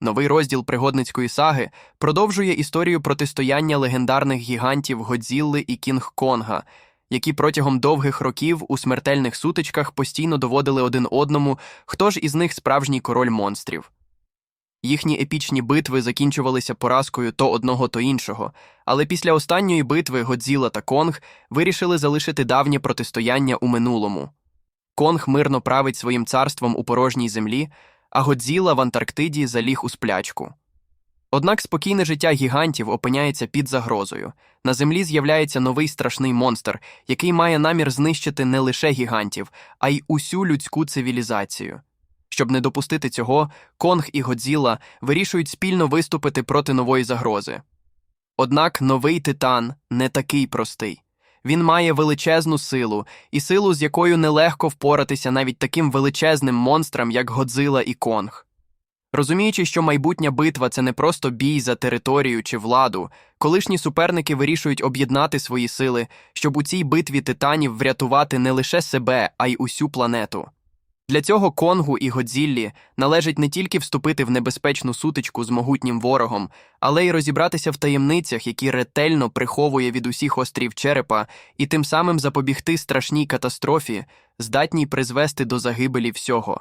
Новий розділ пригодницької саги продовжує історію протистояння легендарних гігантів Годзілли і Кінг-Конга, які протягом довгих років у смертельних сутичках постійно доводили один одному, хто ж із них справжній король монстрів. Їхні епічні битви закінчувалися поразкою то одного, то іншого, але після останньої битви Годзіла та Конг вирішили залишити давнє протистояння у минулому. Конг мирно править своїм царством у порожній землі, а Годзіла в Антарктиді заліг у сплячку. Однак спокійне життя гігантів опиняється під загрозою. На землі з'являється новий страшний монстр, який має намір знищити не лише гігантів, а й усю людську цивілізацію. Щоб не допустити цього, Конг і Годзіла вирішують спільно виступити проти нової загрози. Однак новий титан не такий простий. Він має величезну силу, і силу, з якою нелегко впоратися навіть таким величезним монстрам, як Годзила і Конг. Розуміючи, що майбутня битва це не просто бій за територію чи владу, колишні суперники вирішують об'єднати свої сили, щоб у цій битві титанів врятувати не лише себе, а й усю планету. Для цього Конгу і Годзіллі належить не тільки вступити в небезпечну сутичку з могутнім ворогом, але й розібратися в таємницях, які ретельно приховує від усіх острів черепа, і тим самим запобігти страшній катастрофі, здатній призвести до загибелі всього.